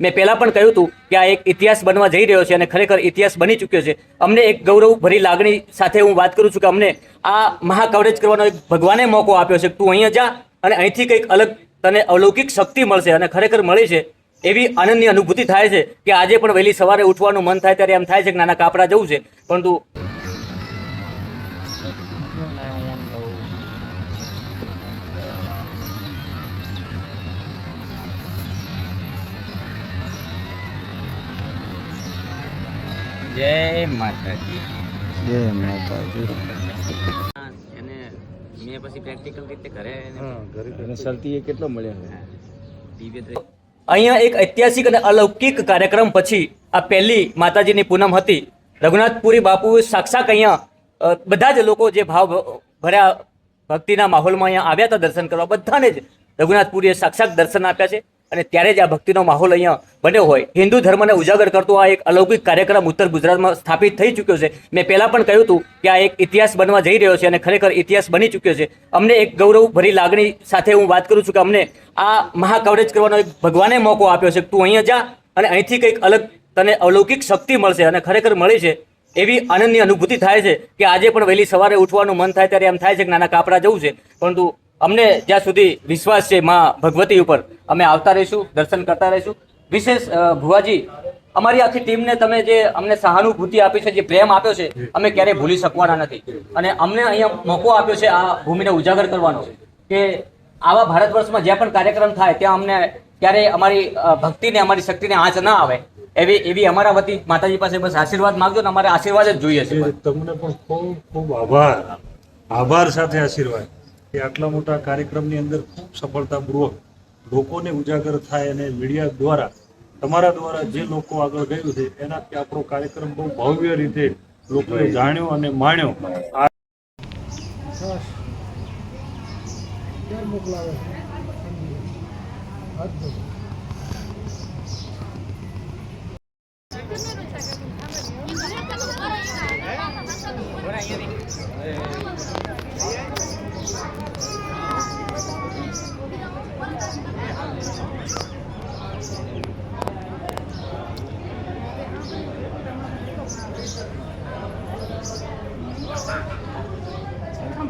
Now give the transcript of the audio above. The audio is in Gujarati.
મેં પહેલાં પણ કહ્યું હતું કે આ એક ઇતિહાસ બનવા જઈ રહ્યો છે અને ખરેખર ઇતિહાસ બની ચૂક્યો છે. અમને એક ગૌરવ ભરી લાગણી સાથે હું વાત કરું છું કે અમને આ મહાકવરેજ કરવાનો એક ભગવાને મોકો આપ્યો છે તું અહીંયા જા અને અહીંથી કંઈક અલગ તને અલૌકિક શક્તિ મળશે અને ખરેખર મળી છે એવી આનંદની અનુભૂતિ થાય છે કે આજે પણ વહેલી સવારે ઉઠવાનું મન થાય ત્યારે એમ થાય છે કે નાના કાપડા જવું છે. પરંતુ જય માતાજી. જય માતાજી. એને મેં પછી પ્રેક્ટિકલ રીતે ઘરે અને સરતી એ કેટલો મળ્યો અહીંયા એક ઐતિહાસિક અને અલૌકિક કાર્યક્રમ પછી આ પહેલી માતાજીની પૂનમ હતી. રઘુનાથપુરી બાપુ સાક્ષાત અહીંયા બધા જ લોકો જે ભાવ ભર્યા ભક્તિના માહોલમાં અહીંયા આવ્યા હતા દર્શન કરવા બધાને જ રઘુનાથપુરીએ સાક્ષાત દર્શન આપ્યા છે. અને ત્યારે જ આ ભક્તિનો માહોલ અહીંયા બન્યો હોય. હિન્દુ ધર્મને ઉજાગર કરતો આ એક અલૌકિક કાર્યક્રમ ઉત્તર ગુજરાતમાં સ્થાપિત થઈ ચૂક્યો છે. મેં પહેલાં પણ કહ્યું હતું કે આ એક ઇતિહાસ બનવા જઈ રહ્યો છે અને ખરેખર ઇતિહાસ બની ચૂક્યો છે. અમને એક ગૌરવ ભરી લાગણી સાથે હું વાત કરું છું કે અમને આ મહાકવરેજ કરવાનો એક ભગવાને મોકો આપ્યો છે તું અહીંયા જા અને અહીંથી કંઈક અલગ તને અલૌકિક શક્તિ મળશે અને ખરેખર મળી છે. એવી આનંદની અનુભૂતિ થાય છે કે આજે પણ વહેલી સવારે ઉઠવાનું મન થાય ત્યારે એમ થાય છે કે નાના કાપડા જવું છે. પરંતુ અમને જ્યાં સુધી વિશ્વાસ છે માં ભગવતી ઉપર અમે આવતા રહીશું, દર્શન કરતા રહીશું. વિશેષ ભુવાજી, અમારી આખી ટીમને તમે જે અમને સહાનુભૂતિ આપી છે, જે પ્રેમ આપ્યો છે, અમે ક્યારેય ભૂલી શકવાના નથી. અને અમને અહીંયા મોકો આપ્યો છે આ ભૂમિને ઉજાગર કરવાનો. કે આવા ભારત જ્યાં પણ કાર્યક્રમ થાય, ત્યાં અમને ક્યારેય અમારી ભક્તિને, અમારી શક્તિને આંચ ના આવે. એવી એવી અમારા વતી માતાજી પાસે બસ આશીર્વાદ માંગજો ને અમારે આશીર્વાદ જ જોઈએ છે. તમને પણ ખૂબ ખૂબ આભાર. આભાર સાથે આશીર્વાદ. કે આટલા મોટા કાર્યક્રમની અંદર ખૂબ સફળતાપૂર્વક લોકોને ઉજાગર થાય અને મીડિયા દ્વારા, તમારા દ્વારા જે લોકો આગળ ગયું છે, એનાથી આપણો કાર્યક્રમ બહુ ભવ્ય રીતે લોકોએ જાણ્યો અને માણ્યો